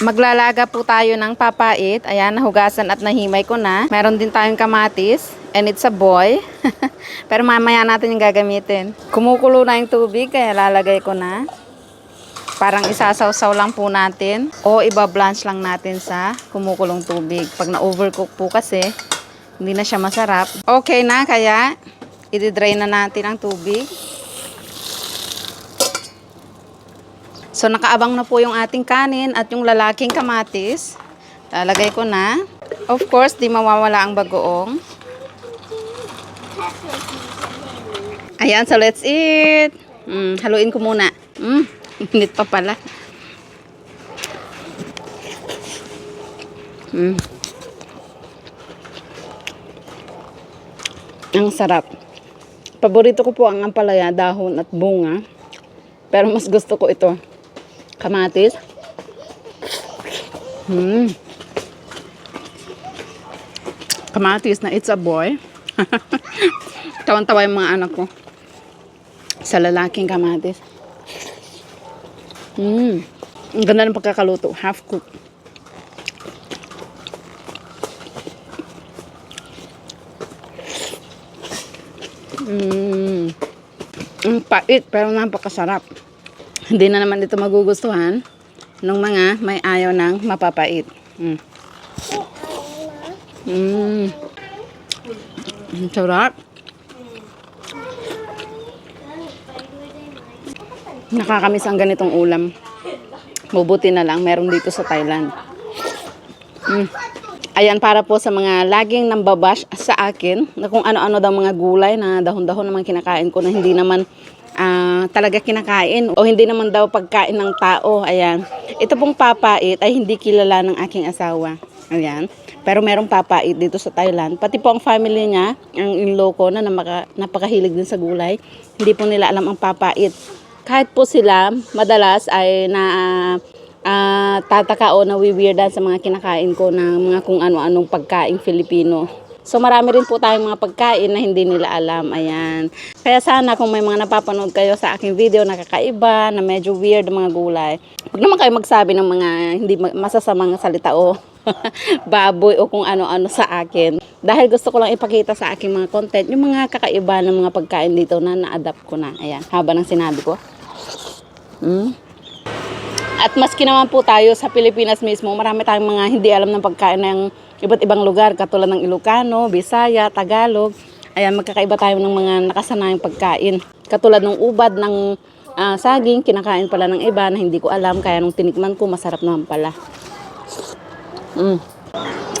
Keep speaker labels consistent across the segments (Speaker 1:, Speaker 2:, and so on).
Speaker 1: Maglalaga po tayo ng papait. Ayan, nahugasan at nahimay ko na. Meron din tayong kamatis. And it's a boy. Pero mamaya natin yung gagamitin. Kumukulo na yung tubig, kaya lalagay ko na. Parang isasawsaw lang po natin. O iba-blanch lang natin sa kumukulong tubig. Pag na-overcook po kasi, hindi na siya masarap. Okay na, kaya i-drain na natin ang tubig. So nakaabang na po yung ating kanin at yung lalaking kamatis. Lalagay ko na. Of course, di mawawala ang bagoong. Ayan, so let's eat. Mm, haluin ko muna. Mm, init pa pala. Mm. Ang sarap. Paborito ko po ang ampalaya, dahon at bunga. Pero mas gusto ko ito. Kamatis. Hmm. Kamatis na it's a boy. Tawan-tawa yung mga anak ko. Sa lalaking kamatis. Hmm. Ang ganda ng pagkakaluto. Half cook. Hmm. Ang pait pero napakasarap. Hindi na naman ito magugustuhan ng mga may ayaw ng mapapait. Mm. Mm. Ang sarap. Nakakamiss ang ganitong ulam. Mabuti na lang, meron dito sa Thailand. Mm. Ayan, para po sa mga laging nambabash sa akin, na kung ano-ano daw mga gulay na dahon-dahon naman kinakain ko na hindi naman ah, talaga kinakain o hindi naman daw pagkain ng tao. Ayan. Ito pong papait ay hindi kilala ng aking asawa. Ayan. Pero merong papait dito sa Thailand. Pati po ang family niya, ang in-law ko na namaka, napakahilig din sa gulay, hindi po nila alam ang papait. Kahit po sila, madalas ay na ah, tataka o nawiwirdan sa mga kinakain ko na mga kung ano-anong pagkain Filipino. So marami rin po tayong mga pagkain na hindi nila alam. Ayan. Kaya sana kung may mga napapanood kayo sa aking video na kakaiba, na medyo weird mga gulay, huwag naman kayo magsabi ng mga hindi ma- masasamang salita o baboy o kung ano-ano sa akin. Dahil gusto ko lang ipakita sa aking mga content, yung mga kakaiba ng mga pagkain dito na na-adapt ko na. Ayan, haba ng sinabi ko. Mm. At maski naman po tayo sa Pilipinas mismo, marami tayong mga hindi alam ng pagkain ng iba't ibang lugar, katulad ng Ilocano, Bisaya, Tagalog. Ayan, magkakaiba tayo ng mga nakasanayang pagkain. Katulad ng ubad ng ah, saging, kinakain pala ng iba na hindi ko alam, kaya nung tinikman ko, masarap naman pala. Mm.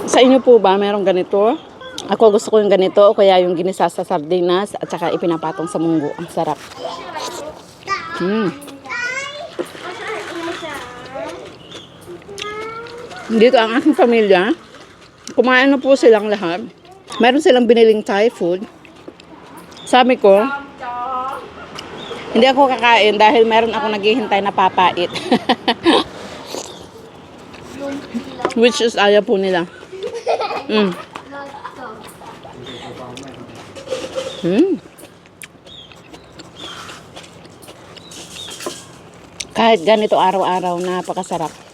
Speaker 1: Sa inyo po ba, merong ganito? Ako gusto ko yung ganito, o kaya yung ginisa sa sardinas, at saka ipinapatong sa munggo. Ang sarap. Mm. Dito ang aking pamilya, kumain na po silang lahat. Meron silang biniling Thai food. Sabi ko, hindi ako kakain dahil meron ako naghihintay na papait. Which is ayaw po nila. Mm. Mm. Kahit ganito araw-araw, napakasarap.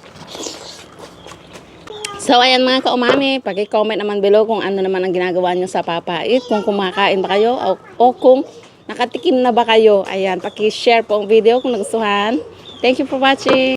Speaker 1: So, ayan mga kaumami, pag-comment naman below kung ano naman ang ginagawa nyo sa papait, kung kumakain ba kayo o, o kung nakatikim na ba kayo. Ayan, paki-share po ang video kung nagustuhan. Thank you for watching.